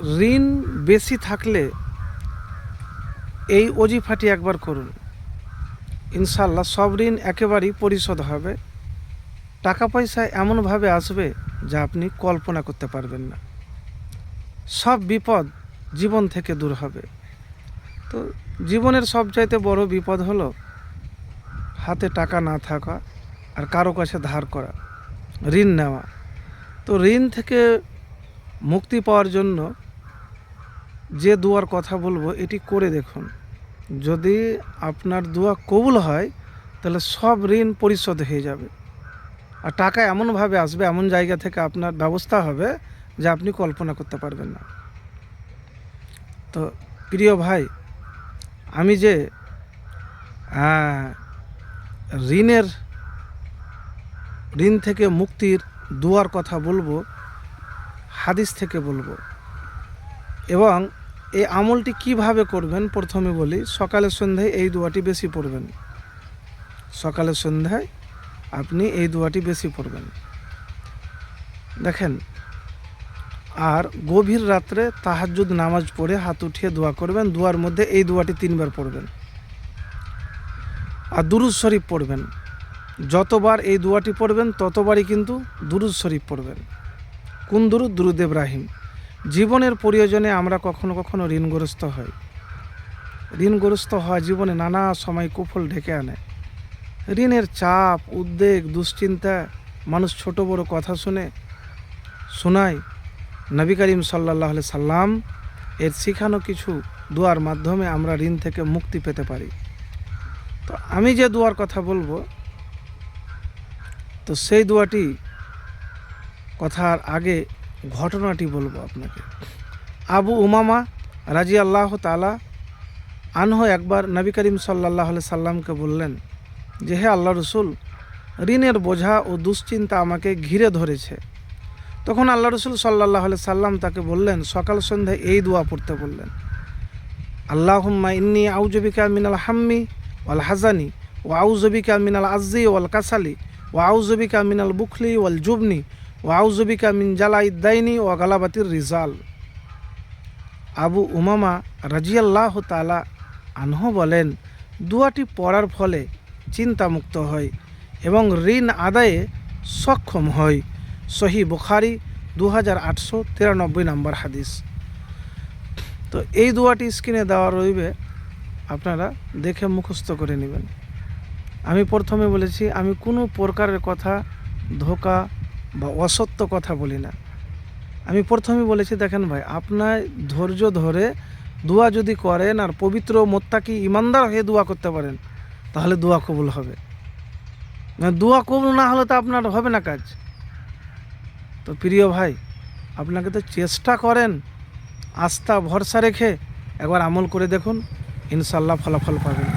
ঋণ বেশি থাকলে এই অজিফাটি একবার করুন। ইনশাল্লাহ সব ঋণ একেবারেই পরিশোধ হবে। টাকা পয়সা এমনভাবে আসবে যা আপনি কল্পনা করতে পারবেন না। সব বিপদ জীবন থেকে দূর হবে। তো জীবনের সবচাইতে বড় বিপদ হলো হাতে টাকা না থাকা আর কারও কাছে ধার করা, ঋণ নেওয়া। তো ঋণ থেকে মুক্তি পাওয়ার জন্য যে দুয়ার কথা বলব, এটি করে দেখুন। যদি আপনার দোয়া কবুল হয়, তাহলে সব ঋণ পরিশোধ হয়ে যাবে। আর টাকা এমনভাবে আসবে, এমন জায়গা থেকে আপনার ব্যবস্থা হবে, যে আপনি কল্পনা করতে পারবেন না। তো প্রিয় ভাই, আমি যে ঋণের, ঋণ থেকে মুক্তির দুয়ার কথা বলব হাদিস থেকে বলব। এবং এই আমলটি কীভাবে করবেন প্রথমে বলি সকালে সন্ধ্যায় এই দোয়াটি বেশি পড়বেন। সকালে সন্ধ্যায় আপনি এই দোয়াটি বেশি পড়বেন। দেখেন, আর গভীর রাত্রে তাহাজ্জুদ নামাজ পড়ে হাত উঠিয়ে দোয়া করবেন, দোয়ার মধ্যে এই দোয়াটি তিনবার পড়বেন। আর দুরুজ শরীফ পড়বেন। যতবার এই দোয়াটি পড়বেন, ততবারই কিন্তু দুরুজ শরীফ পড়বেন। কোন দুরুদ দুরুদ ইব্রাহিম জীবনের প্রয়োজনে আমরা কখনো কখনো ঋণগ্রস্ত হই। ঋণগ্রস্ত হওয়া জীবনে নানা সময় কুফল ঢেকে আনে। ঋণের চাপ, উদ্বেগ, দুশ্চিন্তা, মানুষ ছোট বড় কথা শুনে, শোনায়। নবী করিম সাল্লাহ সাল্লাম এর শিখানো কিছু দোয়ার মাধ্যমে আমরা ঋণ থেকে মুক্তি পেতে পারি। তো আমি যে দোয়ার কথা বলব, তো সেই দোয়াটি কথার আগে ঘটনাটি বলব আপনাকে। আবু উমামা রাজি আল্লাহ তালা আনহ একবার নবী করিম সাল্লাহ সাল্লামকে বললেন যে, হে আল্লাহ রসুল, ঋণের বোঝা ও দুশ্চিন্তা আমাকে ঘিরে ধরেছে। তখন আল্লাহ রসুল সাল্লাহ সাল্লাম তাকে বললেন, সকাল সন্ধ্যায় এই দোয়া পড়তে বললেন, আল্লাহুম্মা ইন্নি আউজবিকা মিনাল হাম্মি ওয়াল হাজানি ও আউজবিকা মিনাল আজ্জি ওয়াল কাসালি ও আউজবিকা মিনাল বুখলি ওয়াল জুবনি ও আউজবিকা মিন জালাই দাইনি ও গালাবাতির রিজাল। আবু উমামা রাজিয়াল্লাহ তালা আনহ বলেন, দুয়াটি পড়ার ফলে চিন্তামুক্ত হয় এবং ঋণ আদায়ে সক্ষম হয় সহি বুখারি দু হাজার আটশো তিরানব্বই নম্বর হাদিস। তো এই দুয়াটি স্ক্রিনে দেওয়া রইবে, আপনারা দেখে মুখস্থ করে নেবেন। আমি প্রথমে বলেছি, আমি কোনো প্রকারের কথা ধোকা বা অসত্য কথা বলি না। আমি প্রথমে বলেছি, দেখেন ভাই, আপনার ধৈর্য ধরে দোয়া যদি করেন আর পবিত্র মোত্তাকি ইমানদার হয়ে দোয়া করতে পারেন, তাহলে দোয়া কবুল হবে। না, দোয়া কবুল না হলে তো আপনার হবে না কাজ। তো প্রিয় ভাই, আপনাকে তো চেষ্টা করেন, আস্থা, ভরসা রেখে একবার আমল করে দেখুন ইনশাল্লাহ ফলাফল পাবেন।